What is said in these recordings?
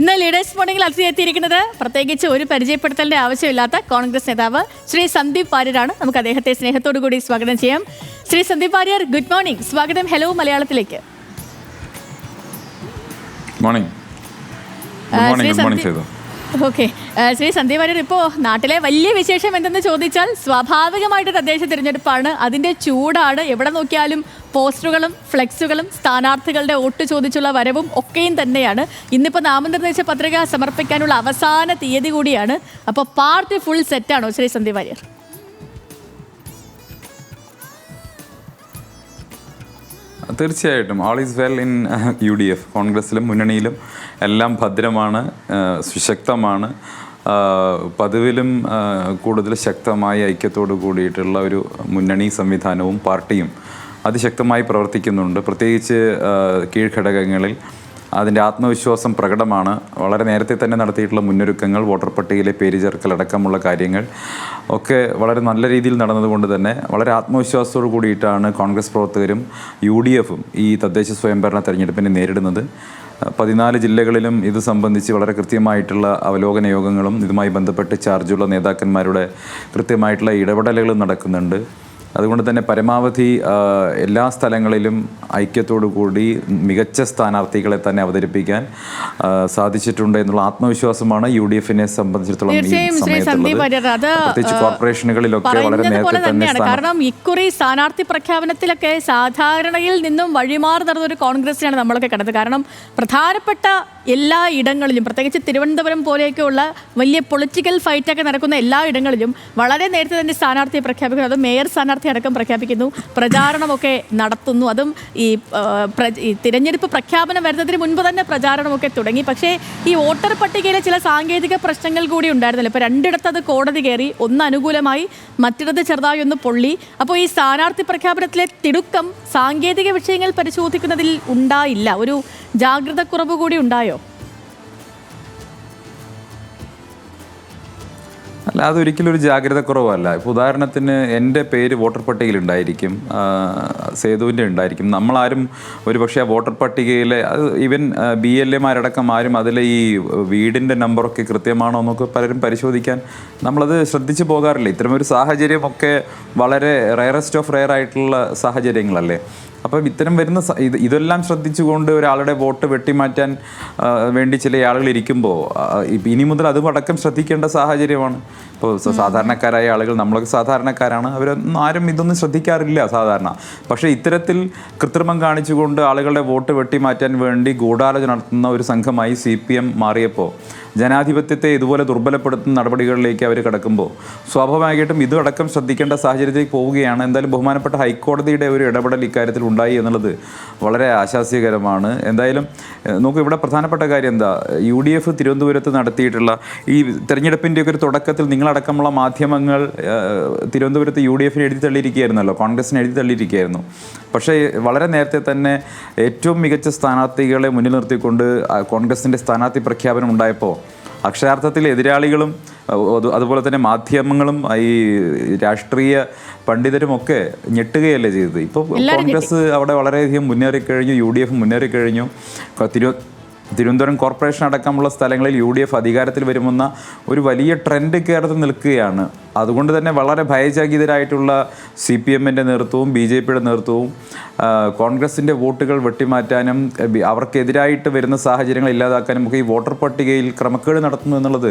ഇന്ന് ലീഡേഴ്സ് മോർണിംഗിൽ അതിഥി എത്തിയിരിക്കുന്നത് പ്രത്യേകിച്ച് ഒരു പരിചയപ്പെടുത്തലിന്റെ ആവശ്യമില്ലാത്ത കോൺഗ്രസ് നേതാവ് ശ്രീ സന്ദീപ് വാര്യരാണ്. നമുക്ക് അദ്ദേഹത്തെ സ്നേഹത്തോടു കൂടി സ്വാഗതം ചെയ്യാം. ശ്രീ സന്ദീപ് വാര്യർ ഗുഡ് മോർണിംഗ് സ്വാഗതം. ഹലോ മലയാളത്തിലേക്ക്. Morning good morning Shri good morning ചെയ്തു ഓക്കെ ശ്രീ സന്ദീപ് വാര്യർ ഇപ്പോൾ നാട്ടിലെ വലിയ വിശേഷം എന്തെന്ന് ചോദിച്ചാൽ സ്വാഭാവികമായിട്ട് തദ്ദേശ തിരഞ്ഞെടുപ്പാണ്. അതിന്റെ ചൂടാണ്. എവിടെ നോക്കിയാലും പോസ്റ്ററുകളും ഫ്ലെക്സുകളും സ്ഥാനാർത്ഥികളുടെ വോട്ട് ചോദിച്ചുള്ള വരവും ഒക്കെയും തന്നെയാണ്. ഇന്നിപ്പോൾ നാമനിർദ്ദേശ പത്രിക സമർപ്പിക്കാനുള്ള അവസാന തീയതി കൂടിയാണ്. അപ്പോൾ പാർട്ടി ഫുൾ സെറ്റാണോ ശ്രീ സന്ദീപ് വാര്യർ? തീർച്ചയായിട്ടും. All is well in U D F കോൺഗ്രസിലും മുന്നണിയിലും എല്ലാം ഭദ്രമാണ് ആ, സുശക്തമാണ്. ആ, പതിവിലും ആ, കൂടുതൽ ശക്തമായ ഐക്യത്തോടു കൂടിയിട്ടുള്ള ഒരു മുന്നണി സംവിധാനവും പാർട്ടിയും അതിശക്തമായി പ്രവർത്തിക്കുന്നുണ്ട്. പ്രത്യേകിച്ച് കീഴ്ഘടകങ്ങളിൽ അതിന്റെ ആത്മവിശ്വാസം പ്രകടമാണ്. വളരെ നേരത്തെ തന്നെ നടത്തിയിട്ടുള്ള മുന്നൊരുക്കങ്ങൾ വോട്ടർ പട്ടികയിലെ പേര് ചേർക്കലടക്കമുള്ള കാര്യങ്ങൾ ഒക്കെ വളരെ നല്ല രീതിയിൽ നടന്നതുകൊണ്ട് തന്നെ വളരെ ആത്മവിശ്വാസത്തോടു കൂടിയിട്ടാണ് കോൺഗ്രസ് പ്രവർത്തകരും യു ഡി എഫും ഈ തദ്ദേശ സ്വയംഭരണ തെരഞ്ഞെടുപ്പിനെ നേരിടുന്നത്. പതിനാല് ജില്ലകളിലും ഇത് സംബന്ധിച്ച് വളരെ കൃത്യമായിട്ടുള്ള അവലോകന യോഗങ്ങളും ഇതുമായി ബന്ധപ്പെട്ട് ചാർജുള്ള നേതാക്കന്മാരുടെ കൃത്യമായിട്ടുള്ള ഇടപെടലുകളും നടക്കുന്നുണ്ട്. അതുകൊണ്ട് തന്നെ പരമാവധി എല്ലാ സ്ഥലങ്ങളിലും ഐക്യത്തോടു കൂടി മികച്ച സ്ഥാനാർത്ഥികളെ തന്നെ അവതരിപ്പിക്കാൻ സാധിച്ചിട്ടുണ്ട് എന്നുള്ള ആത്മവിശ്വാസമാണ് യു ഡി എഫിനെ സംബന്ധിച്ചിടത്തോളം പ്രത്യേകിച്ച് കോർപ്പറേഷനുകളിലൊക്കെ വളരെ പറയുന്നത് നേരത്തെ തന്നെ കാരണം ഇക്കുറി സ്ഥാനാർത്ഥി പ്രഖ്യാപനത്തിലൊക്കെ സാധാരണയിൽ നിന്നും വഴിമാറി നടന്ന ഒരു കോൺഗ്രസിനാണ് നമ്മളൊക്കെ കണ്ടത്. കാരണം പ്രധാനപ്പെട്ട എല്ലാ ഇടങ്ങളിലും പ്രത്യേകിച്ച് തിരുവനന്തപുരം പോലെയൊക്കെയുള്ള വലിയ പൊളിറ്റിക്കൽ ഫൈറ്റൊക്കെ നടക്കുന്ന എല്ലാ ഇടങ്ങളിലും വളരെ നേരത്തെ തന്നെ സ്ഥാനാർത്ഥിയെ പ്രഖ്യാപിക്കുന്നു. അതും മേയർ സ്ഥാനാർത്ഥി അടക്കം പ്രഖ്യാപിക്കുന്നു. പ്രചാരണമൊക്കെ നടത്തുന്നു. അതും ഈ തിരഞ്ഞെടുപ്പ് പ്രഖ്യാപനം വരുന്നതിന് മുൻപ് തന്നെ പ്രചാരണമൊക്കെ തുടങ്ങി. പക്ഷേ ഈ വോട്ടർ പട്ടികയിലെ ചില സാങ്കേതിക പ്രശ്നങ്ങൾ കൂടി ഉണ്ടായിരുന്നല്ലോ. ഇപ്പോൾ രണ്ടിടത്ത് അത് കോടതി കയറി ഒന്ന് അനുകൂലമായി മറ്റിടത്ത് ചെറുതായി ഒന്ന് പൊള്ളി. അപ്പോൾ ഈ സ്ഥാനാർത്ഥി പ്രഖ്യാപനത്തിലെ തിടുക്കം സാങ്കേതിക വിഷയങ്ങൾ പരിശോധിക്കുന്നതിൽ ഉണ്ടായില്ല. ഒരു ജാഗ്രത കുറവ് കൂടി ഉണ്ടായോ? അല്ല അതൊരിക്കലും ഒരു ജാഗ്രത കുറവല്ല ഇപ്പോൾ ഉദാഹരണത്തിന് എന്റെ പേര് വോട്ടർ പട്ടികയിൽ ഉണ്ടായിരിക്കും സേതുവിന്റെ ഉണ്ടായിരിക്കും. നമ്മളാരും ഒരുപക്ഷെ ആ വോട്ടർ പട്ടികയിലെ ഈവൻ ബി എൽ എമാരടക്കം ആരും അതിലെ ഈ വീടിന്റെ നമ്പറൊക്കെ കൃത്യമാണോ എന്നൊക്കെ പലരും പരിശോധിക്കാൻ നമ്മളത് ശ്രദ്ധിച്ചു പോകാറില്ല. ഇത്തരമൊരു സാഹചര്യമൊക്കെ വളരെ റയറസ്റ്റ് ഓഫ് റയർ ആയിട്ടുള്ള സാഹചര്യങ്ങളല്ലേ? അപ്പം ഇത്തരം വരുന്ന ഇത് ഇതെല്ലാം ശ്രദ്ധിച്ചുകൊണ്ട് ഒരാളുടെ വോട്ട് വെട്ടിമാറ്റാൻ വേണ്ടി ചില ആളുകൾ ഇരിക്കുമ്പോൾ ഇനി മുതൽ അതും അടക്കം ശ്രദ്ധിക്കേണ്ട സാഹചര്യമാണ്. ഇപ്പോൾ സാധാരണക്കാരായ ആളുകൾ നമ്മളൊക്കെ സാധാരണക്കാരാണ്. അവരൊന്നും ആരും ഇതൊന്നും ശ്രദ്ധിക്കാറില്ല സാധാരണ. പക്ഷേ ഇത്തരത്തിൽ കൃത്രിമം കാണിച്ചുകൊണ്ട് ആളുകളുടെ വോട്ട് വെട്ടിമാറ്റാൻ വേണ്ടി ഗൂഢാലോചന നടത്തുന്ന ഒരു സംഘമായി സി പി എം മാറിയപ്പോൾ ജനാധിപത്യത്തെ ഇതുപോലെ ദുർബലപ്പെടുത്തുന്ന നടപടികളിലേക്ക് അവർ കിടക്കുമ്പോൾ സ്വാഭാവികമായിട്ടും ഇതടക്കം ശ്രദ്ധിക്കേണ്ട സാഹചര്യത്തിലേക്ക് പോവുകയാണ്. എന്തായാലും ബഹുമാനപ്പെട്ട ഹൈക്കോടതിയുടെ ഒരു ഇടപെടൽ ഇക്കാര്യത്തിൽ ഉണ്ടായി എന്നുള്ളത് വളരെ ആശാസ്യകരമാണ് എന്തായാലും നോക്കൂ ഇവിടെ പ്രധാനപ്പെട്ട കാര്യം എന്താ? യു ഡി എഫ് തിരുവനന്തപുരത്ത് നടത്തിയിട്ടുള്ള ഈ തെരഞ്ഞെടുപ്പിന്റെയൊക്കെ ഒരു തുടക്കത്തിൽ നിങ്ങളടക്കമുള്ള മാധ്യമങ്ങൾ തിരുവനന്തപുരത്ത് യു ഡി എഫിന് എഴുതി തള്ളിയിരിക്കുകയായിരുന്നല്ലോ കോൺഗ്രസിന് എഴുതി തള്ളിയിരിക്കുകയായിരുന്നു. പക്ഷേ വളരെ നേരത്തെ തന്നെ ഏറ്റവും മികച്ച സ്ഥാനാർത്ഥികളെ മുന്നിൽ നിർത്തിക്കൊണ്ട് കോൺഗ്രസിന്റെ സ്ഥാനാർത്ഥി പ്രഖ്യാപനം ഉണ്ടായപ്പോൾ അക്ഷരാർത്ഥത്തിൽ എതിരാളികളും അതുപോലെ തന്നെ മാധ്യമങ്ങളും ഈ രാഷ്ട്രീയ പണ്ഡിതരുമൊക്കെ ഞെട്ടുകയല്ലേ ചെയ്തത്? ഇപ്പോൾ കോൺഗ്രസ് അവിടെ വളരെയധികം മുന്നേറിക്കഴിഞ്ഞു യു ഡി എഫ് മുന്നേറിക്കഴിഞ്ഞു തിരു തിരുവനന്തപുരം കോർപ്പറേഷൻ അടക്കമുള്ള സ്ഥലങ്ങളിൽ യു ഡി എഫ് അധികാരത്തിൽ വരുമെന്ന ഒരു വലിയ ട്രെൻഡ് കേരളത്തിൽ നിൽക്കുകയാണ്. അതുകൊണ്ട് തന്നെ വളരെ ഭയചകിതരായിട്ടുള്ള സി പി എമ്മിന്റെ നേതൃത്വവും ബി ജെ പിയുടെ നേതൃത്വവും കോൺഗ്രസിന്റെ വോട്ടുകൾ വെട്ടിമാറ്റാനും അവർക്കെതിരായിട്ട് വരുന്ന സാഹചര്യങ്ങൾ ഇല്ലാതാക്കാനും ഒക്കെ ഈ വോട്ടർ പട്ടികയിൽ ക്രമക്കേട് നടത്തുന്നു എന്നുള്ളത്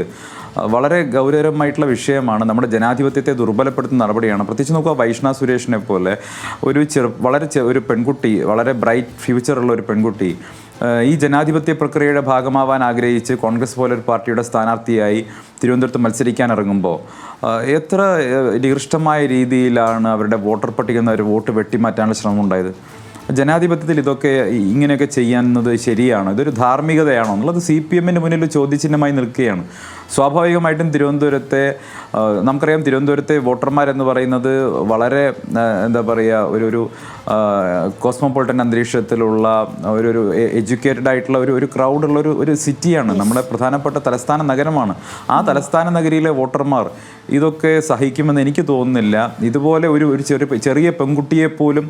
വളരെ ഗൗരവമായിട്ടുള്ള വിഷയമാണ്. നമ്മുടെ ജനാധിപത്യത്തെ ദുർബലപ്പെടുത്തുന്ന നടപടിയാണ്. പ്രത്യേകിച്ച് നോക്കുക വൈഷ്ണ സുരേഷിനെ പോലെ ഒരു ചെറു വളരെ ഒരു പെൺകുട്ടി വളരെ ബ്രൈറ്റ് ഫ്യൂച്ചറുള്ള ഒരു പെൺകുട്ടി ഈ ജനാധിപത്യ പ്രക്രിയയുടെ ഭാഗമാവാൻ ആഗ്രഹിച്ച് കോൺഗ്രസ് പോലൊരു പാർട്ടിയുടെ സ്ഥാനാർത്ഥിയായി തിരുവനന്തപുരത്ത് മത്സരിക്കാൻ ഇറങ്ങുമ്പോൾ എത്ര നികൃഷ്ടമായ രീതിയിലാണ് അവരുടെ വോട്ടർ പട്ടിക ഒരു വോട്ട് വെട്ടിമാറ്റാനുള്ള ശ്രമം ഉണ്ടായത് ജനാധിപത്യത്തിൽ ഇതൊക്കെ ഇങ്ങനെയൊക്കെ ചെയ്യുന്നത് ശരിയാണോ? ഇതൊരു ധാർമ്മികതയാണോ? എന്നുള്ളത് സി പി എമ്മിന് മുന്നിൽ ചോദ്യചിഹ്നമായി നിൽക്കുകയാണ്. സ്വാഭാവികമായിട്ടും തിരുവനന്തപുരത്തെ നമുക്കറിയാം തിരുവനന്തപുരത്തെ വോട്ടർമാരെന്ന് പറയുന്നത് വളരെ എന്താ പറയുക ഒരു ഒരു കോസ്മോപൊളിറ്റൻ അന്തരീക്ഷത്തിലുള്ള ഒരു ഒരു എഡ്യൂക്കേറ്റഡ് ആയിട്ടുള്ള ഒരു ഒരു ക്രൗഡുള്ള ഒരു ഒരു സിറ്റിയാണ്. നമ്മുടെ പ്രധാനപ്പെട്ട തലസ്ഥാന നഗരമാണ്. ആ തലസ്ഥാന നഗരിയിലെ വോട്ടർമാർ ഇതൊക്കെ സഹിക്കുമെന്ന് എനിക്ക് തോന്നുന്നില്ല. ഇതുപോലെ ഒരു ഒരു ചെറിയ ചെറിയ പെൺകുട്ടിയെ പോലും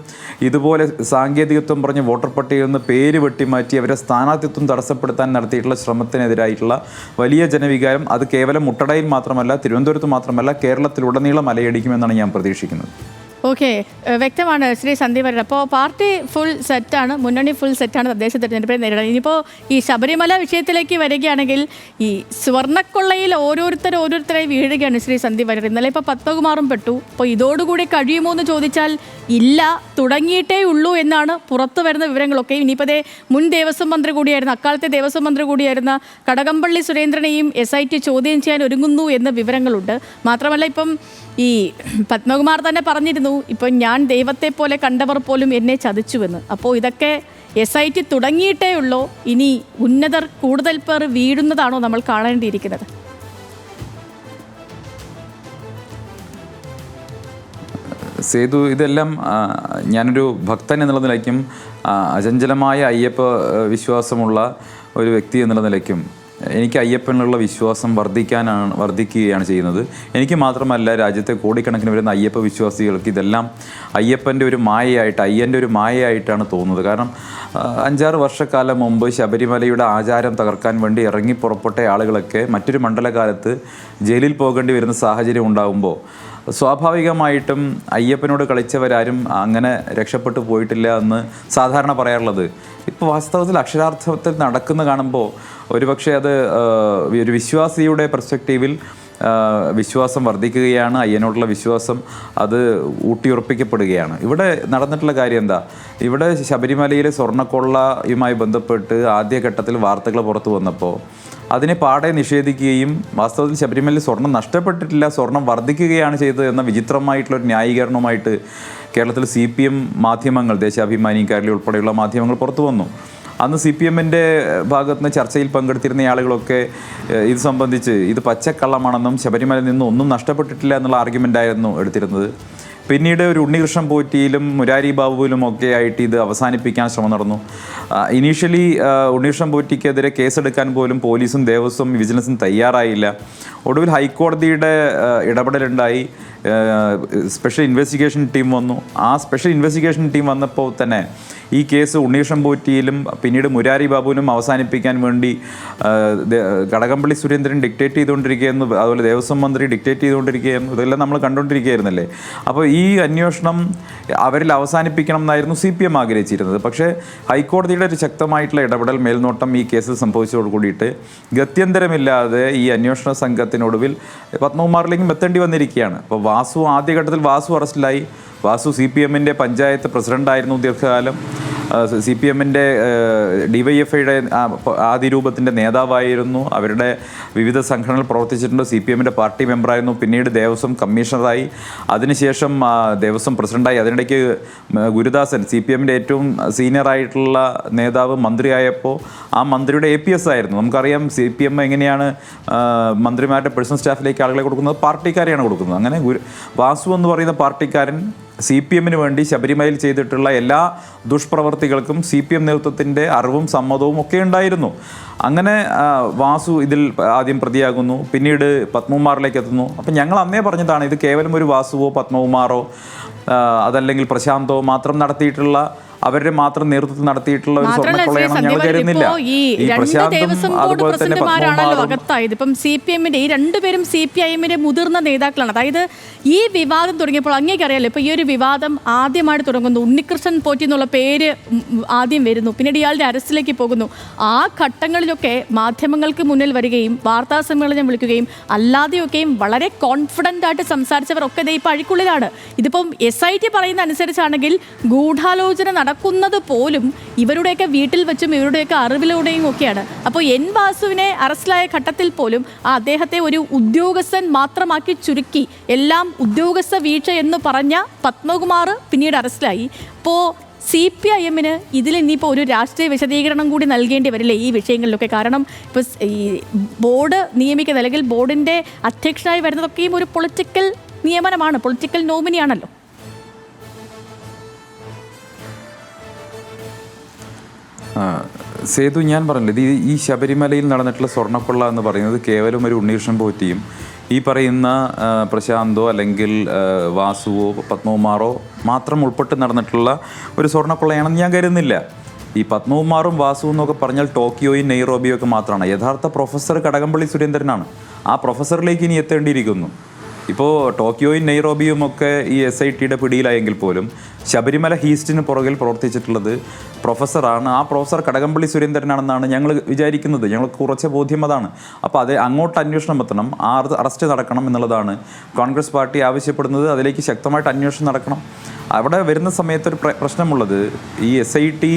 ഇതുപോലെ സാങ്കേതികത്വം പറഞ്ഞ് വോട്ടർ പട്ടികയിൽ നിന്ന് പേര് വെട്ടിമാറ്റി അവരെ സ്ഥാനാർത്ഥിത്വം തടസ്സപ്പെടുത്താൻ നടത്തിയിട്ടുള്ള ശ്രമത്തിനെതിരായിട്ടുള്ള വലിയ ജനവികാരം അത് കേവലം മുട്ടടയിൽ മാത്രമല്ല തിരുവനന്തപുരത്ത് മാത്രമല്ല കേരളത്തിലുടനീളം അലയടിക്കുമെന്നാണ് ഞാൻ പ്രതീക്ഷിക്കുന്നത്. ഓക്കെ വ്യക്തമാണ് ശ്രീ സന്ദീപ് പറഞ്ഞത് അപ്പോൾ പാർട്ടി ഫുൾ സെറ്റാണ് മുന്നണി ഫുൾ സെറ്റാണ് തദ്ദേശ തെരഞ്ഞെടുപ്പിനെ നേരിടുന്നത്. ഇനിയിപ്പോൾ ഈ ശബരിമല വിഷയത്തിലേക്ക് വരികയാണെങ്കിൽ ഈ സ്വർണക്കൊള്ളയിൽ ഓരോരുത്തർ ഓരോരുത്തരായി വീഴുകയാണ് ശ്രീ സന്ദീപ് പറഞ്ഞത് ഇന്നലെ ഇപ്പോൾ പത്മകുമാറും പെട്ടു. അപ്പോൾ ഇതോടുകൂടി കഴിയുമോ എന്ന് ചോദിച്ചാൽ ഇല്ല തുടങ്ങിയിട്ടേ ഉള്ളൂ എന്നാണ് പുറത്തു വരുന്ന വിവരങ്ങളൊക്കെ. ഇനിയിപ്പോൾ മുൻ ദേവസ്വം മന്ത്രി കൂടിയായിരുന്ന അക്കാലത്തെ ദേവസ്വം മന്ത്രി കൂടിയായിരുന്ന കടകംപള്ളി സുരേന്ദ്രനെയും എസ് ഐ ടി ചോദ്യം ചെയ്യാൻ ഒരുങ്ങുന്നു എന്ന വിവരങ്ങളുണ്ട്. മാത്രമല്ല ഇപ്പം ഈ പത്മകുമാർ തന്നെ പറഞ്ഞിരുന്നു ഇപ്പം ഞാൻ ദൈവത്തെ പോലെ കണ്ടവർ പോലും എന്നെ ചതിച്ചുവെന്ന്. അപ്പോൾ ഇതൊക്കെ എസ് ഐ ടി തുടങ്ങിയിട്ടേ ഉള്ളൂ. ഇനി ഉന്നതർ കൂടുതൽ പേർ വീഴുന്നതാണോ നമ്മൾ കാണേണ്ടിയിരിക്കുന്നത്? സേതു ഇതെല്ലാം ഞാനൊരു ഭക്തൻ എന്നുള്ള നിലയ്ക്കും അചഞ്ചലമായ അയ്യപ്പ വിശ്വാസമുള്ള ഒരു വ്യക്തി എന്നുള്ള നിലയ്ക്കും എനിക്ക് അയ്യപ്പനിലുള്ള വിശ്വാസം വർദ്ധിക്കാനാണ് വർദ്ധിക്കുകയാണ് ചെയ്യുന്നത്. എനിക്ക് മാത്രമല്ല രാജ്യത്തെ കോടിക്കണക്കിന് വരുന്ന അയ്യപ്പ വിശ്വാസികൾക്ക് ഇതെല്ലാം അയ്യപ്പന്റെ ഒരു മായയായിട്ട് അയ്യന്റെ ഒരു മായയായിട്ടാണ് തോന്നുന്നത്. കാരണം അഞ്ചാറ് വർഷക്കാലം മുമ്പ് ശബരിമലയുടെ ആചാരം തകർക്കാൻ വേണ്ടി ഇറങ്ങി പുറപ്പെട്ട ആളുകളൊക്കെ മറ്റൊരു മണ്ഡലകാലത്ത് ജയിലിൽ പോകേണ്ടി വരുന്ന സാഹചര്യം ഉണ്ടാകുമ്പോൾ സ്വാഭാവികമായിട്ടും അയ്യപ്പനോട് കളിച്ചവരാരും അങ്ങനെ രക്ഷപ്പെട്ടു പോയിട്ടില്ല എന്ന് സാധാരണ പറയാറുള്ളത്. ഇപ്പോൾ വാസ്തവത്തിൽ അക്ഷരാർത്ഥത്തിൽ നടക്കുന്ന കാണുമ്പോൾ ഒരുപക്ഷെ അത് ഒരു വിശ്വാസിയുടെ പെർസ്പെക്റ്റീവിൽ വിശ്വാസം വർദ്ധിക്കുകയാണ് അയ്യനോടുള്ള വിശ്വാസം അത് ഊട്ടിയുറപ്പിക്കപ്പെടുകയാണ്. ഇവിടെ നടന്നിട്ടുള്ള കാര്യം എന്താ? ഇവിടെ ശബരിമലയിലെ സ്വർണക്കൊള്ളയുമായി ബന്ധപ്പെട്ട് ആദ്യഘട്ടത്തിൽ വാർത്തകൾ പുറത്തു വന്നപ്പോൾ അതിനെ പാടെ നിഷേധിക്കുകയും വാസ്തവത്തിൽ ശബരിമലയിൽ സ്വർണം നഷ്ടപ്പെട്ടിട്ടില്ല സ്വർണം വർദ്ധിക്കുകയാണ് ചെയ്തത് എന്ന വിചിത്രമായിട്ടുള്ള ഒരു ന്യായീകരണവുമായിട്ട് കേരളത്തിൽ സി പി എം മാധ്യമങ്ങൾ ദേശാഭിമാനി കേരളി ഉൾപ്പെടെയുള്ള മാധ്യമങ്ങൾ പുറത്തു വന്നു. അന്ന് സി പി എമ്മിന്റെ ഭാഗത്ത് നിന്ന് ചർച്ചയിൽ പങ്കെടുത്തിരുന്ന ആളുകളൊക്കെ ഇത് സംബന്ധിച്ച് ഇത് പച്ചക്കള്ളമാണെന്നും ശബരിമലയിൽ നിന്നും ഒന്നും നഷ്ടപ്പെട്ടിട്ടില്ല എന്നുള്ള ആർഗ്യുമെന്റായിരുന്നു എടുത്തിരുന്നത്. പിന്നീട് ഒരു ഉണ്ണികൃഷ്ണൻ പോറ്റിയിലും മുരാരി ബാബുവിലും ഒക്കെ ആയിട്ട് ഇത് അവസാനിപ്പിക്കാൻ ശ്രമം നടന്നു. ഇനീഷ്യലി ഉണ്ണികൃഷ്ണൻ പോറ്റിക്കെതിരെ കേസെടുക്കാൻ പോലും പോലീസും ദേവസ്വം വിജിലൻസും തയ്യാറായില്ല. ഒടുവിൽ ഹൈക്കോടതിയുടെ ഇടപെടലുണ്ടായി. സ്പെഷ്യൽ ഇൻവെസ്റ്റിഗേഷൻ ടീം വന്നു. ആ സ്പെഷ്യൽ ഇൻവെസ്റ്റിഗേഷൻ ടീം വന്നപ്പോൾ തന്നെ ഈ കേസ് ഉണ്ണികൃഷ്ണൻ പോറ്റിയിലും പിന്നീട് മുരാരി ബാബുവിനും അവസാനിപ്പിക്കാൻ വേണ്ടി കടകംപള്ളി സുരേന്ദ്രൻ ഡിക്റ്റേറ്റ് ചെയ്തുകൊണ്ടിരിക്കുകയെന്ന് അതുപോലെ ദേവസ്വം മന്ത്രി ഡിക്റ്റേറ്റ് ചെയ്തുകൊണ്ടിരിക്കുകയെന്ന് ഇതെല്ലാം നമ്മൾ കണ്ടുകൊണ്ടിരിക്കുകയായിരുന്നല്ലേ? അപ്പോൾ ഈ അന്വേഷണം അവരിൽ അവസാനിപ്പിക്കണം എന്നായിരുന്നു സി പി എം ആഗ്രഹിച്ചിരുന്നത്. പക്ഷേ ഹൈക്കോടതിയുടെ ഒരു ശക്തമായിട്ടുള്ള ഇടപെടൽ മേൽനോട്ടം ഈ കേസിൽ സംഭവിച്ചതോട് കൂടിയിട്ട് ഗത്യന്തരമില്ലാതെ ഈ അന്വേഷണ സംഘത്തിനൊടുവിൽ പത്മകുമാറിലേക്കും എത്തേണ്ടി വന്നിരിക്കുകയാണ്. അപ്പോൾ വാസു ആദ്യഘട്ടത്തിൽ വാസു അറസ്റ്റിലായി. വാസു സി പി എമ്മിന്റെ പഞ്ചായത്ത് പ്രസിഡന്റായിരുന്നു ദീർഘകാലം. സി പി എമ്മിന്റെ ഡി വൈ എഫ് ഐയുടെ ആദ്യ രൂപത്തിന്റെ നേതാവായിരുന്നു. അവരുടെ വിവിധ സംഘടനകൾ പ്രവർത്തിച്ചിട്ടുണ്ട്. സി പി എമ്മിന്റെ പാർട്ടി മെമ്പറായിരുന്നു. പിന്നീട് ദേവസ്വം കമ്മീഷണറായി. അതിനുശേഷം ദേവസ്വം പ്രസിഡന്റായി അതിനിടയ്ക്ക് ഗുരുദാസൻ സി പി എമ്മിന്റെ ഏറ്റവും സീനിയറായിട്ടുള്ള നേതാവ് മന്ത്രിയായപ്പോൾ ആ മന്ത്രിയുടെ എ പി എസ് ആയിരുന്നു. നമുക്കറിയാം സി പി എം എങ്ങനെയാണ് മന്ത്രിമാരുടെ പേഴ്സണൽ സ്റ്റാഫിലേക്ക് ആളുകളെ കൊടുക്കുന്നത്? പാർട്ടിക്കാരെയാണ് കൊടുക്കുന്നത്. അങ്ങനെ വാസു എന്ന് പറയുന്ന പാർട്ടിക്കാരൻ സി പി എമ്മിന് വേണ്ടി ശബരിമലയിൽ ചെയ്തിട്ടുള്ള എല്ലാ ദുഷ്പ്രവർത്തികൾക്കും സി പി എം നേതൃത്വത്തിന്റെ അറിവും സമ്മതവും ഒക്കെ ഉണ്ടായിരുന്നു. അങ്ങനെ വാസു ഇതിൽ ആദ്യം പ്രതിയാകുന്നു. പിന്നീട് പത്മകുമാറിലേക്ക് എത്തുന്നു. അപ്പം ഞങ്ങൾ അന്നേ പറഞ്ഞതാണ് ഇത് കേവലം ഒരു വാസുവോ പത്മകുമാറോ അതല്ലെങ്കിൽ പ്രശാന്തോ മാത്രം നടത്തിയിട്ടുള്ള അവരുടെ മാത്രം നേതൃത്വത്തിൽ നടത്തിയിട്ടുള്ള ഒരു സ്വർണക്കൊള്ളയാണ് ഞങ്ങൾ കരുതുന്നില്ല. ഈ പ്രശാന്തും അതുപോലെ തന്നെ സി പി എമ്മിന്റെ ഈ രണ്ടുപേരും സി പി ഐ എമ്മിന്റെ മുതിർന്ന നേതാക്കളാണ്. അതായത് ഈ വിവാദം തുടങ്ങിയപ്പോൾ അങ്ങേക്ക് അറിയാലോ ഇപ്പൊ ഈ ഒരു വിവാദം ആദ്യമായിട്ട് തുടങ്ങുന്നു. ഉണ്ണികൃഷ്ണൻ പോറ്റി എന്നുള്ള പേര് ആദ്യം വരുന്നു. പിന്നീട് ഇയാളുടെ അറസ്റ്റിലേക്ക് പോകുന്നു. ആ ഘട്ടങ്ങളിലൊക്കെ മാധ്യമങ്ങൾക്ക് മുന്നിൽ വരികയും വാർത്താ സമ്മേളനം വിളിക്കുകയും അല്ലാതെയൊക്കെയും വളരെ കോൺഫിഡന്റ് ആയിട്ട് സംസാരിച്ചവർ ഒക്കെ ഇപ്പോൾ അഴിക്കുള്ളിലാണ് ഇതിപ്പം എസ് ഐ ടി പറയുന്ന അനുസരിച്ചാണെങ്കിൽ ഗൂഢാലോചന നടക്കുന്നത് പോലും ഇവരുടെയൊക്കെ വീട്ടിൽ വെച്ചും ഇവരുടെയൊക്കെ അറിവിലൂടെയും ഒക്കെയാണ്. അപ്പോൾ എൻ വാസുവിനെ അറസ്റ്റിലായ ഘട്ടത്തിൽ പോലും ആ അദ്ദേഹത്തെ ഒരു ഉദ്യോഗസ്ഥൻ മാത്രമാക്കി ചുരുക്കി എല്ലാം ഉദ്യോഗസ്ഥ വീഴ്ച എന്ന് പറഞ്ഞ പത്മകുമാർ പിന്നീട് അറസ്റ്റിലായി. അപ്പോൾ സി പി ഐ എമ്മിന് ഇതിൽ ഇനിയിപ്പോൾ ഒരു രാഷ്ട്രീയ വിശദീകരണം കൂടി നൽകേണ്ടി വരില്ലേ ഈ വിഷയങ്ങളിലൊക്കെ? കാരണം ഇപ്പോൾ ഈ ബോർഡ് നിയമിക്കുന്നത് അല്ലെങ്കിൽ ബോർഡിന്റെ അധ്യക്ഷനായി വരുന്നതൊക്കെയും ഒരു പൊളിറ്റിക്കൽ നിയമനമാണ് പൊളിറ്റിക്കൽ നോമിനിയാണല്ലോ. സേതു ഞാൻ പറഞ്ഞില്ല ഇത് ഈ ശബരിമലയിൽ നടന്നിട്ടുള്ള സ്വർണക്കൊള്ള എന്ന് പറയുന്നത് കേവലം ഒരു ഉണ്ണീകൃഷ്ണൻ പോറ്റിയും ഈ പറയുന്ന പ്രശാന്തോ അല്ലെങ്കിൽ വാസുവോ പത്മകുമാറോ മാത്രം ഉൾപ്പെട്ട് നടന്നിട്ടുള്ള ഒരു സ്വർണക്കൊള്ളയാണെന്ന് ഞാൻ കരുതുന്നില്ല. ഈ പത്മകുമാറും വാസുവും എന്നൊക്കെ പറഞ്ഞാൽ ടോക്കിയോയും നെയ്റോബിയും ഒക്കെ മാത്രമാണ്. യഥാർത്ഥ പ്രൊഫസർ കടകംപള്ളി സുരേന്ദ്രനാണ്. ആ പ്രൊഫസറിലേക്ക് ഇനി എത്തേണ്ടിയിരിക്കുന്നു. ഇപ്പോൾ ടോക്കിയോയും നെയ്റോബിയും ഒക്കെ ഈ എസ് ഐ ടിയുടെ പിടിയിലായെങ്കിൽ പോലും ശബരിമല ഹീസ്റ്റിന് പുറകിൽ പ്രവർത്തിച്ചിട്ടുള്ളത് പ്രൊഫസറാണ്. ആ പ്രൊഫസർ കടകംപള്ളി സുരേന്ദ്രനാണെന്നാണ് ഞങ്ങൾ വിചാരിക്കുന്നത്. ഞങ്ങൾക്ക് കുറച്ച് ബോധ്യം അതാണ്. അപ്പോൾ അത് അങ്ങോട്ട് അന്വേഷണം എത്തണം ആ അറസ്റ്റ് നടക്കണം എന്നുള്ളതാണ് കോൺഗ്രസ് പാർട്ടി ആവശ്യപ്പെടുന്നത്. അതിലേക്ക് ശക്തമായിട്ട് അന്വേഷണം നടക്കണം. അവിടെ വരുന്ന സമയത്ത് ഒരു പ്രശ്നമുള്ളത് ഈ S I T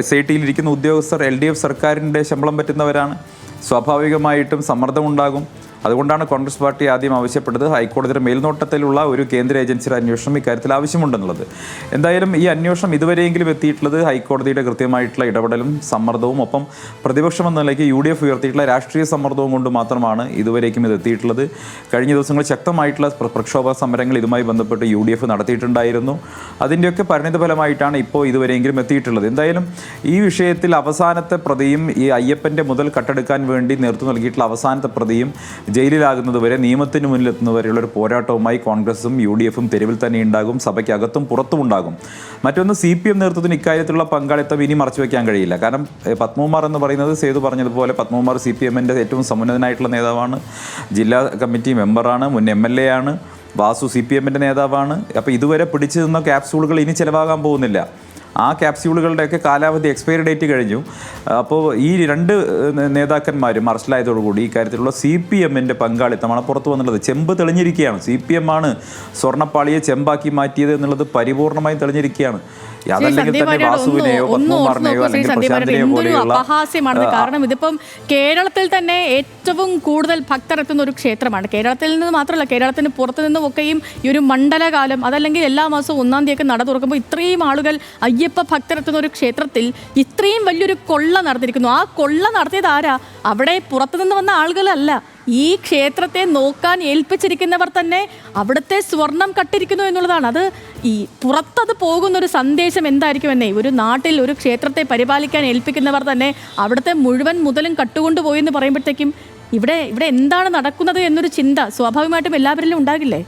S I ടിയിലിരിക്കുന്ന ഉദ്യോഗസ്ഥർ എൽ ഡി എഫ് സർക്കാരിന്റെ ശമ്പളം പറ്റുന്നവരാണ്. സ്വാഭാവികമായിട്ടും സമ്മർദ്ദമുണ്ടാകും. അതുകൊണ്ടാണ് കോൺഗ്രസ് പാർട്ടി ആദ്യം ആവശ്യപ്പെട്ടത് ഹൈക്കോടതിയുടെ മേൽനോട്ടത്തിലുള്ള ഒരു കേന്ദ്ര ഏജൻസിയുടെ അന്വേഷണം ഇക്കാര്യത്തിൽ ആവശ്യമുണ്ടെന്നുള്ളത്. എന്തായാലും ഈ അന്വേഷണം ഇതുവരെയെങ്കിലും എത്തിയിട്ടുള്ളത് ഹൈക്കോടതിയുടെ കൃത്യമായിട്ടുള്ള ഇടപെടലും സമ്മർദ്ദവും ഒപ്പം പ്രതിപക്ഷം എന്ന നിലയ്ക്ക് യു ഡി എഫ് ഉയർത്തിയിട്ടുള്ള രാഷ്ട്രീയ സമ്മർദ്ദവും കൊണ്ട് മാത്രമാണ് ഇതുവരേക്കും ഇത് എത്തിയിട്ടുള്ളത്. കഴിഞ്ഞ ദിവസങ്ങളിൽ ശക്തമായിട്ടുള്ള പ്രക്ഷോഭ സമരങ്ങൾ ഇതുമായി ബന്ധപ്പെട്ട് യു ഡി എഫ് നടത്തിയിട്ടുണ്ടായിരുന്നു. അതിന്റെയൊക്കെ പരിണിത ഫലമായിട്ടാണ് ഇപ്പോൾ ഇതുവരെയെങ്കിലും എത്തിയിട്ടുള്ളത്. എന്തായാലും ഈ വിഷയത്തിൽ അവസാനത്തെ പ്രതിയും ഈ അയ്യപ്പന്റെ മുതൽ കട്ടെടുക്കാൻ വേണ്ടി നേതൃത്വം നൽകിയിട്ടുള്ള അവസാനത്തെ പ്രതിയും ജയിലിലാകുന്നത് വരെ നിയമത്തിന് മുന്നിലെത്തുന്നവരെയുള്ള ഒരു പോരാട്ടവുമായി കോൺഗ്രസും യു ഡി എഫും തെരുവിൽ തന്നെ ഉണ്ടാകും സഭയ്ക്കകത്തും പുറത്തും ഉണ്ടാകും. മറ്റൊന്ന് സി പി എം നേതൃത്വത്തിന് ഇക്കാര്യത്തിലുള്ള പങ്കാളിത്തം ഇനി മറച്ചു വയ്ക്കാൻ കഴിയില്ല. കാരണം പത്മകുമാർ എന്ന് പറയുന്നത് സേതു പറഞ്ഞതുപോലെ പത്മകുമാർ സി പി എമ്മിന്റെ ഏറ്റവും സമുന്നതനായിട്ടുള്ള നേതാവാണ്. ജില്ലാ കമ്മിറ്റി മെമ്പറാണ് മുൻ എം എൽ എ ആണ് വാസു സി പി എമ്മിന്റെ നേതാവാണ്. അപ്പോൾ ഇതുവരെ പിടിച്ചു നിന്ന ക്യാപ്സൂളുകൾ ഇനി ചിലവാകാൻ പോകുന്നില്ല. ആ ക്യാപ്സ്യൂളുകളുടെയൊക്കെ കാലാവധി എക്സ്പയറി ഡേറ്റ് കഴിഞ്ഞു. അപ്പോൾ ഈ രണ്ട് നേതാക്കന്മാരും അറസ്റ്റിലായതോടുകൂടി ഈ കാര്യത്തിലുള്ള സി പി എമ്മിന്റെ പങ്കാളിത്തമാണ് പുറത്തു വന്നുള്ളത്. ചെമ്പ് തെളിഞ്ഞിരിക്കുകയാണ്. സി പി എം ആണ് സ്വർണപ്പാളിയെ ചെമ്പാക്കി മാറ്റിയത് എന്നുള്ളത് പരിപൂർണമായും തെളിഞ്ഞിരിക്കുകയാണ്. എന്തൊരു കാരണം ഇതിപ്പം കേരളത്തിൽ തന്നെ ഏറ്റവും കൂടുതൽ ഭക്തർ എത്തുന്ന ഒരു ക്ഷേത്രമാണ്. കേരളത്തിൽ നിന്ന് മാത്രമല്ല കേരളത്തിന് പുറത്തു നിന്നും ഒക്കെയും ഈ ഒരു മണ്ഡലകാലം അതല്ലെങ്കിൽ എല്ലാ മാസവും ഒന്നാം തീയതി നട തുറക്കുമ്പോൾ ഇത്രയും ആളുകൾ അയ്യപ്പ ഭക്തർ എത്തുന്ന ഒരു ക്ഷേത്രത്തിൽ ഇത്രയും വലിയൊരു കൊള്ള നടത്തിയിരിക്കുന്നു ആ കൊള്ള നടത്തിയത് ആരാ? അവിടെ പുറത്തുനിന്ന് വന്ന ആളുകളല്ല. ഈ ക്ഷേത്രത്തെ നോക്കാൻ ഏൽപ്പിച്ചിരിക്കുന്നവർ തന്നെ അവിടുത്തെ സ്വർണം കട്ടിരിക്കുന്നു എന്നുള്ളതാണ്. അത് ഈ പുറത്തത് പോകുന്ന ഒരു സന്ദേശം എന്തായിരിക്കും എന്നേ? ഒരു നാട്ടിൽ ഒരു ക്ഷേത്രത്തെ പരിപാലിക്കാൻ ഏൽപ്പിക്കുന്നവർ തന്നെ അവിടുത്തെ മുഴുവൻ മുതലും കട്ടുകൊണ്ടുപോയി എന്ന് പറയുമ്പോഴത്തേക്കും ഇവിടെ ഇവിടെ എന്താണ് നടക്കുന്നത് എന്നൊരു ചിന്ത സ്വാഭാവികമായിട്ടും എല്ലാവരിലും ഉണ്ടാകില്ലേ?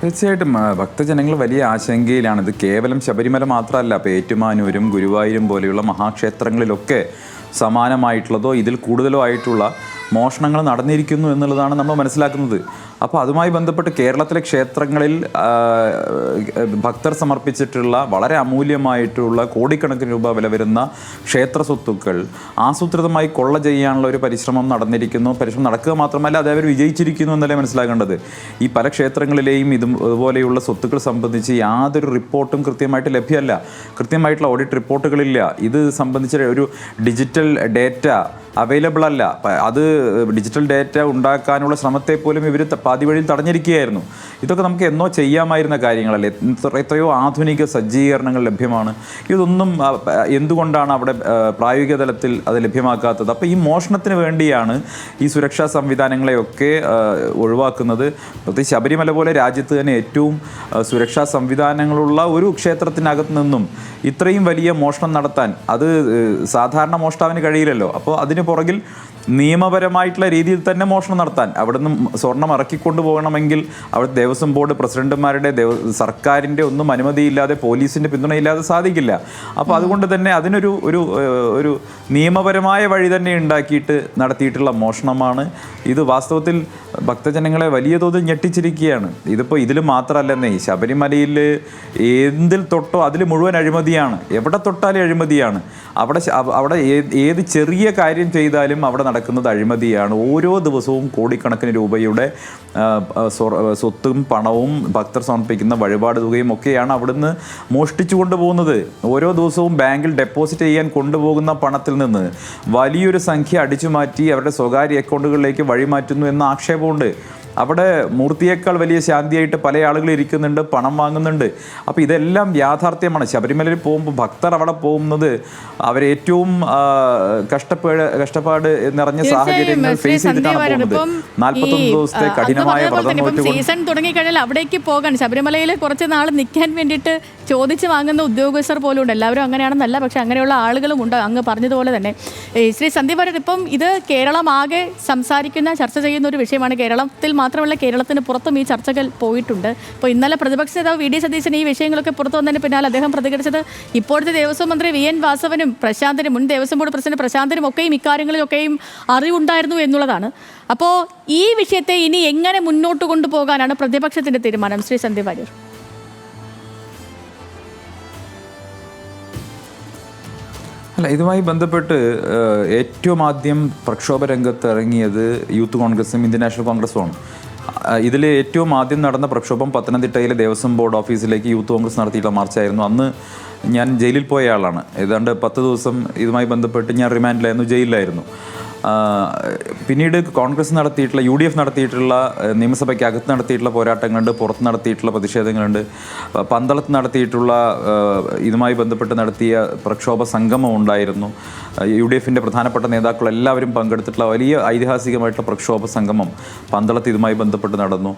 തീർച്ചയായിട്ടും ഭക്തജനങ്ങൾ വലിയ ആശങ്കയിലാണ്. ഇത് കേവലം ശബരിമല മാത്രമല്ല ഇപ്പോൾ ഏറ്റുമാനൂരും ഗുരുവായൂരും പോലെയുള്ള മഹാക്ഷേത്രങ്ങളിലൊക്കെ സമാനമായിട്ടുള്ളതോ ഇതിൽ കൂടുതലോ ആയിട്ടുള്ള മോഷണങ്ങൾ നടന്നിരിക്കുന്നു എന്നുള്ളതാണ് നമ്മൾ മനസ്സിലാക്കുന്നത്. അപ്പോൾ അതുമായി ബന്ധപ്പെട്ട് കേരളത്തിലെ ക്ഷേത്രങ്ങളിൽ ഭക്തർ സമർപ്പിച്ചിട്ടുള്ള വളരെ അമൂല്യമായിട്ടുള്ള കോടിക്കണക്കിന് രൂപ വില വരുന്ന ക്ഷേത്ര സ്വത്തുക്കൾ ആസൂത്രിതമായി കൊള്ള ചെയ്യാനുള്ള ഒരു പരിശ്രമം നടന്നിരിക്കുന്നു. പരിശ്രമം നടക്കുക മാത്രമല്ല അത് അവർ വിജയിച്ചിരിക്കുന്നു എന്നല്ലേ മനസ്സിലാക്കേണ്ടത്? ഈ പല ക്ഷേത്രങ്ങളിലെയും ഇതും ഇതുപോലെയുള്ള സ്വത്തുക്കൾ സംബന്ധിച്ച് യാതൊരു റിപ്പോർട്ടും കൃത്യമായിട്ട് ലഭ്യമല്ല. കൃത്യമായിട്ടുള്ള ഓഡിറ്റ് റിപ്പോർട്ടുകളില്ല. ഇത് സംബന്ധിച്ച ഒരു ഡിജിറ്റൽ ഡേറ്റ അവൈലബിൾ അല്ല. അത് ഡിജിറ്റൽ ഡേറ്റ ഉണ്ടാക്കാനുള്ള ശ്രമത്തെ പോലും ഇവർ പാതി വഴിയിൽ തടഞ്ഞിരിക്കുകയായിരുന്നു. ഇതൊക്കെ നമുക്ക് എന്നോ ചെയ്യാമായിരുന്ന കാര്യങ്ങളല്ലേ? എത്രയോ ആധുനിക സജ്ജീകരണങ്ങൾ ലഭ്യമാണ്. ഇതൊന്നും എന്തുകൊണ്ടാണ് അവിടെ പ്രായോഗിക തലത്തിൽ അത് ലഭ്യമാക്കാത്തത്? അപ്പോൾ ഈ മോഷണത്തിന് വേണ്ടിയാണ് ഈ സുരക്ഷാ സംവിധാനങ്ങളെയൊക്കെ ഒഴിവാക്കുന്നത്. പ്രത്യേകിച്ച് ശബരിമല പോലെ രാജ്യത്ത് തന്നെ ഏറ്റവും സുരക്ഷാ സംവിധാനങ്ങളുള്ള ഒരു ക്ഷേത്രത്തിനകത്ത് നിന്നും ഇത്രയും വലിയ മോഷണം നടത്താൻ അത് സാധാരണ മോഷ്ടാവിന് കഴിയില്ലല്ലോ. അപ്പോൾ അതിന് പുറകിൽ നിയമപരമായിട്ടുള്ള രീതിയിൽ തന്നെ മോഷണം നടത്താൻ അവിടുന്ന് സ്വർണം ഇറക്കിക്കൊണ്ടു പോകണമെങ്കിൽ അവിടെ ദേവസ്വം ബോർഡ് പ്രസിഡന്റുമാരുടെ സർക്കാരിന്റെ ഒന്നും അനുമതിയില്ലാതെ പോലീസിന്റെ പിന്തുണയില്ലാതെ സാധിക്കില്ല. അപ്പോൾ അതുകൊണ്ട് തന്നെ അതിനൊരു ഒരു ഒരു നിയമപരമായ വഴി തന്നെ ഉണ്ടാക്കിയിട്ട് നടത്തിയിട്ടുള്ള മോഷണമാണ്. ഇത് വാസ്തവത്തിൽ ഭക്തജനങ്ങളെ വലിയ തോതിൽ ഞെട്ടിച്ചിരിക്കുകയാണ്. ഇതിപ്പോൾ ഇതിൽ മാത്രമല്ലെന്നേ ശബരിമലയിൽ എന്തിൽ തൊട്ടോ അതിൽ മുഴുവൻ അഴിമതിയാണ്. എവിടെ തൊട്ടാലും അഴിമതിയാണ്. അവിടെ അവിടെ ഏത് ചെറിയ കാര്യം ചെയ്താലും അവിടെ നടക്കുന്നത് അഴിമതിയാണ്. ഓരോ ദിവസവും കോടിക്കണക്കിന് രൂപയുടെ സ്വത്തും പണവും ഭക്തർ സമർപ്പിക്കുന്ന വഴിപാട് തുകയും ഒക്കെയാണ് അവിടുന്ന് മോഷ്ടിച്ചു കൊണ്ടുപോകുന്നത്. ഓരോ ദിവസവും ബാങ്കിൽ ഡെപ്പോസിറ്റ് ചെയ്യാൻ കൊണ്ടുപോകുന്ന പണത്തിൽ നിന്ന് വലിയൊരു സംഖ്യ അടിച്ചു മാറ്റി അവരുടെ സ്വകാര്യ അക്കൗണ്ടുകളിലേക്ക് വഴിമാറ്റുന്നു എന്ന ആക്ഷേപമുണ്ട് അവിടെ മൂർത്തിയേക്കാൾ വലിയ ശാന്തിയായിട്ട് പല ആളുകൾ ഇരിക്കുന്നുണ്ട് പണം വാങ്ങുന്നുണ്ട്. അപ്പോൾ ഇതെല്ലാം യാഥാർത്ഥ്യമാണ്. ശബരിമലയിൽ പോകുമ്പോൾ ഭക്തർ അവിടെ പോകുന്നത് അവരേറ്റവും ഏറ്റവും കഷ്ടപ്പാട് കഷ്ടപ്പാട് നിറഞ്ഞ സാഹചര്യങ്ങൾ ഫേസ് ചെയ്തിട്ടാണ് പോകുന്നത്. നാൽപ്പത്തൊന്ന് ദിവസത്തെ കഠിനമായ വ്രതം സീസൺ തുടങ്ങിക്കഴിഞ്ഞാൽ അവിടേക്ക് പോകാൻ ശബരിമലയിൽ കുറച്ച് നാൾ നിൽക്കാൻ വേണ്ടിയിട്ട് ചോദിച്ചു വാങ്ങുന്ന ഉദ്യോഗസ്ഥർ പോലും ഉണ്ട് എല്ലാവരും അങ്ങനെയാണെന്നല്ല പക്ഷെ അങ്ങനെയുള്ള ആളുകളും ഉണ്ട്. അങ്ങ് പറഞ്ഞതുപോലെ തന്നെ. ശ്രീ സന്ദീപ് ഇപ്പം ഇത് കേരളമാകെ സംസാരിക്കുന്ന ചർച്ച ചെയ്യുന്ന ഒരു വിഷയമാണ് കേരളത്തിൽ മാത്രമല്ല കേരളത്തിന് പുറത്തും ഈ ചർച്ചകൾ പോയിട്ടുണ്ട്. അപ്പോൾ ഇന്നലെ പ്രതിപക്ഷ നേതാവ് വി ഡി സതീശൻ ഈ വിഷയങ്ങളൊക്കെ പുറത്തു വന്നതിന് പിന്നാലെ അദ്ദേഹം പ്രതികരിച്ചത് ഇപ്പോഴത്തെ ദേവസ്വം മന്ത്രി വി എൻ വാസവനും പ്രശാന്തനും മുൻ ദേവസ്വം ബോർഡ് പ്രസിഡന്റ് പ്രശാന്തനും ഒക്കെയും ഇക്കാര്യങ്ങളിലൊക്കെയും അറിവുണ്ടായിരുന്നു എന്നുള്ളതാണ്. അപ്പോൾ ഈ വിഷയത്തെ ഇനി എങ്ങനെ മുന്നോട്ട് കൊണ്ടുപോകാനാണ് പ്രതിപക്ഷത്തിന്റെ തീരുമാനം? ശ്രീ സന്ദീപ് വാര്യർ. അല്ല ഇതുമായി ബന്ധപ്പെട്ട് ഏറ്റവും ആദ്യം പ്രക്ഷോഭ രംഗത്ത് ഇറങ്ങിയത് യൂത്ത് കോൺഗ്രസും ഇന്ത്യൻ നാഷണൽ കോൺഗ്രസുമാണ് ഇതിൽ ഏറ്റവും ആദ്യം നടന്ന പ്രക്ഷോഭം പത്തനംതിട്ടയിലെ ദേവസ്വം ബോർഡ് ഓഫീസിലേക്ക് യൂത്ത് കോൺഗ്രസ് നടത്തിയിട്ടുള്ള മാർച്ചായിരുന്നു. അന്ന് ഞാൻ ജയിലിൽ പോയ ആളാണ്. ഏതാണ്ട് പത്ത് ദിവസം ഇതുമായി ബന്ധപ്പെട്ട് ഞാൻ റിമാൻഡിലായിരുന്നു ജയിലിലായിരുന്നു. പിന്നീട് കോൺഗ്രസ് നടത്തിയിട്ടുള്ള യു ഡി എഫ് നടത്തിയിട്ടുള്ള നിയമസഭയ്ക്കകത്ത് നടത്തിയിട്ടുള്ള പോരാട്ടങ്ങളുണ്ട് പുറത്ത് നടത്തിയിട്ടുള്ള പ്രതിഷേധങ്ങളുണ്ട്. പന്തളത്ത് നടത്തിയിട്ടുള്ള ഇതുമായി ബന്ധപ്പെട്ട് നടത്തിയ പ്രക്ഷോഭ സംഗമം ഉണ്ടായിരുന്നു. യു ഡി എഫിന്റെ പ്രധാനപ്പെട്ട നേതാക്കൾ എല്ലാവരും പങ്കെടുത്തിട്ടുള്ള വലിയ ഐതിഹാസികമായിട്ടുള്ള പ്രക്ഷോഭ സംഗമം പന്തളത്ത് ഇതുമായി ബന്ധപ്പെട്ട് നടന്നു.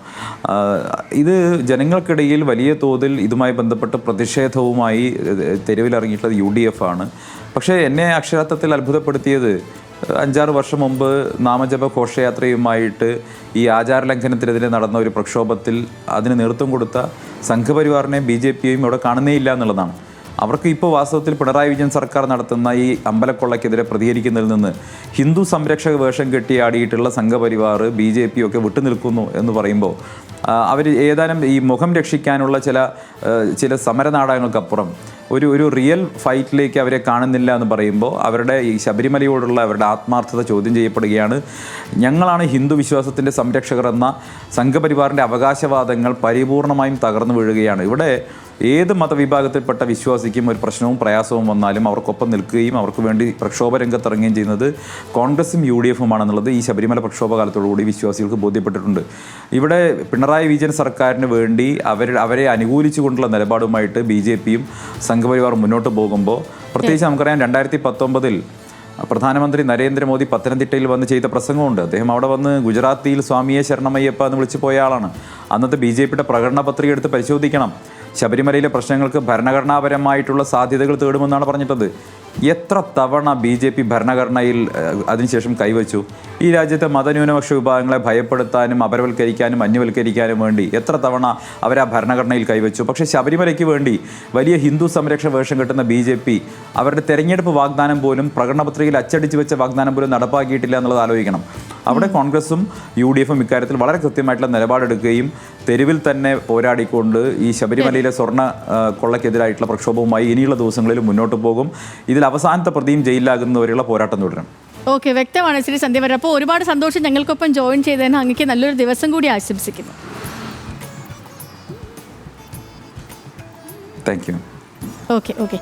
ഇത് ജനങ്ങൾക്കിടയിൽ വലിയ തോതിൽ ഇതുമായി ബന്ധപ്പെട്ട് പ്രതിഷേധവുമായി തെരുവിലിറങ്ങിയിട്ടുള്ളത് യു ഡി എഫ് ആണ് പക്ഷേ എന്നെ അക്ഷരാർത്ഥത്തിൽ അത്ഭുതപ്പെടുത്തിയത് അഞ്ചാറ് വർഷം മുമ്പ് നാമജപ ഘോഷയാത്രയുമായിട്ട് ഈ ആചാരലംഘനത്തിനെതിരെ നടന്ന ഒരു പ്രക്ഷോഭത്തിൽ അതിന് നേതൃത്വം കൊടുത്ത സംഘപരിവാറിനെ ബി ജെ പിയും ഇവിടെ കാണുന്നേയില്ല എന്നുള്ളതാണ്. അവർക്ക് ഇപ്പോൾ വാസ്തവത്തിൽ പിണറായി വിജയൻ സർക്കാർ നടത്തുന്ന ഈ അമ്പലക്കൊള്ളയ്ക്കെതിരെ പ്രതികരിക്കുന്നതിൽ നിന്ന് ഹിന്ദു സംരക്ഷക വേഷം കെട്ടിയാടിയിട്ടുള്ള സംഘപരിവാർ ബി ജെ പി ഒക്കെ വിട്ടുനിൽക്കുന്നു എന്ന് പറയുമ്പോൾ അവർ ഏതാനും ഈ മുഖം രക്ഷിക്കാനുള്ള ചില ചില സമരനാടകങ്ങൾക്കപ്പുറം ഒരു ഒരു റിയൽ ഫൈറ്റിലേക്ക് അവരെ കാണുന്നില്ല എന്ന് പറയുമ്പോൾ അവരുടെ ഈ ശബരിമലയോടുള്ള അവരുടെ ആത്മാർത്ഥത ചോദ്യം ചെയ്യപ്പെടുകയാണ്. ഞങ്ങളാണ് ഹിന്ദു വിശ്വാസത്തിന്റെ സംരക്ഷകർ എന്ന സംഘപരിവാറിന്റെ അവകാശവാദങ്ങൾ പരിപൂർണമായും തകർന്നു വീഴുകയാണ്. ഇവിടെ ഏത് മതവിഭാഗത്തിൽപ്പെട്ട വിശ്വാസിക്കും ഒരു പ്രശ്നവും പ്രയാസവും വന്നാലും അവർക്കൊപ്പം നിൽക്കുകയും അവർക്ക് വേണ്ടി പ്രക്ഷോഭ രംഗത്തിറങ്ങുകയും ചെയ്യുന്നത് കോൺഗ്രസും യു ഡി എഫുമാണെന്നുള്ളത് ഈ ശബരിമല പ്രക്ഷോഭ കാലത്തോടുകൂടി വിശ്വാസികൾക്ക് ബോധ്യപ്പെട്ടിട്ടുണ്ട്. ഇവിടെ പിണറായി വിജയൻ സർക്കാരിന് വേണ്ടി അവർ അവരെ അനുകൂലിച്ചുകൊണ്ടുള്ള നിലപാടുമായിട്ട് ബി ജെ പിയും സംഘപരിവാർ മുന്നോട്ട് പോകുമ്പോൾ പ്രത്യേകിച്ച് നമുക്കറിയാം രണ്ടായിരത്തി പത്തൊമ്പതിൽ പ്രധാനമന്ത്രി നരേന്ദ്രമോദി പത്തനംതിട്ടയിൽ വന്ന് ചെയ്ത പ്രസംഗമുണ്ട്. അദ്ദേഹം അവിടെ വന്ന് ഗുജറാത്തിയിൽ സ്വാമിയെ ശരണമയ്യപ്പ എന്ന് വിളിച്ചു പോയ ആളാണ്. അന്നത്തെ ബി ജെ പിയുടെ പ്രകടന പത്രിക എടുത്ത് പരിശോധിക്കണം. ശബരിമലയിലെ പ്രശ്നങ്ങൾക്ക് ഭരണഘടനാപരമായിട്ടുള്ള സാധ്യതകൾ തേടുമെന്നാണ് പറഞ്ഞിട്ടത്. എത്ര തവണ ബി ജെ പി ഭരണഘടനയിൽ അതിനുശേഷം കൈവച്ചു? ഈ രാജ്യത്തെ മതന്യൂനപക്ഷ വിഭാഗങ്ങളെ ഭയപ്പെടുത്താനും അപരവൽക്കരിക്കാനും അന്യവൽക്കരിക്കാനും വേണ്ടി എത്ര തവണ അവർ ആ ഭരണഘടനയിൽ കൈവച്ചു? പക്ഷേ ശബരിമലയ്ക്ക് വേണ്ടി വലിയ ഹിന്ദു സംരക്ഷണ വേഷം കെട്ടുന്ന ബി ജെ പി അവരുടെ തെരഞ്ഞെടുപ്പ് വാഗ്ദാനം പോലും പ്രകടനപത്രികയിൽ അച്ചടിച്ച് വെച്ച വാഗ്ദാനം പോലും നടപ്പാക്കിയിട്ടില്ല എന്നുള്ളത് ആലോചിക്കണം. അവിടെ കോൺഗ്രസും യു ഡി എഫും ഇക്കാര്യത്തിൽ വളരെ കൃത്യമായിട്ടുള്ള നിലപാടെടുക്കുകയും തെരുവിൽ തന്നെ പോരാടിക്കൊണ്ട് ഈ ശബരിമലയിലെ സ്വർണ കൊള്ളക്കെതിരായിട്ടുള്ള പ്രക്ഷോഭവുമായി ഇനിയുള്ള ദിവസങ്ങളിൽ മുന്നോട്ട് പോകും. ഇതിൽ അവസാനത്തെ പ്രതിയും ജയിലിലാകുന്നവരെയുള്ള പോരാട്ടം തുടരും. ഓക്കെ വ്യക്തമാണ്. ശ്രീ സന്ധ്യ വരെ. അപ്പോൾ ഒരുപാട് സന്തോഷം ഞങ്ങൾക്കൊപ്പം ജോയിൻ ചെയ്തതിന് അങ്ങേക്ക് നല്ലൊരു ദിവസം കൂടി ആശംസിക്കുന്നു. Thank you okay okay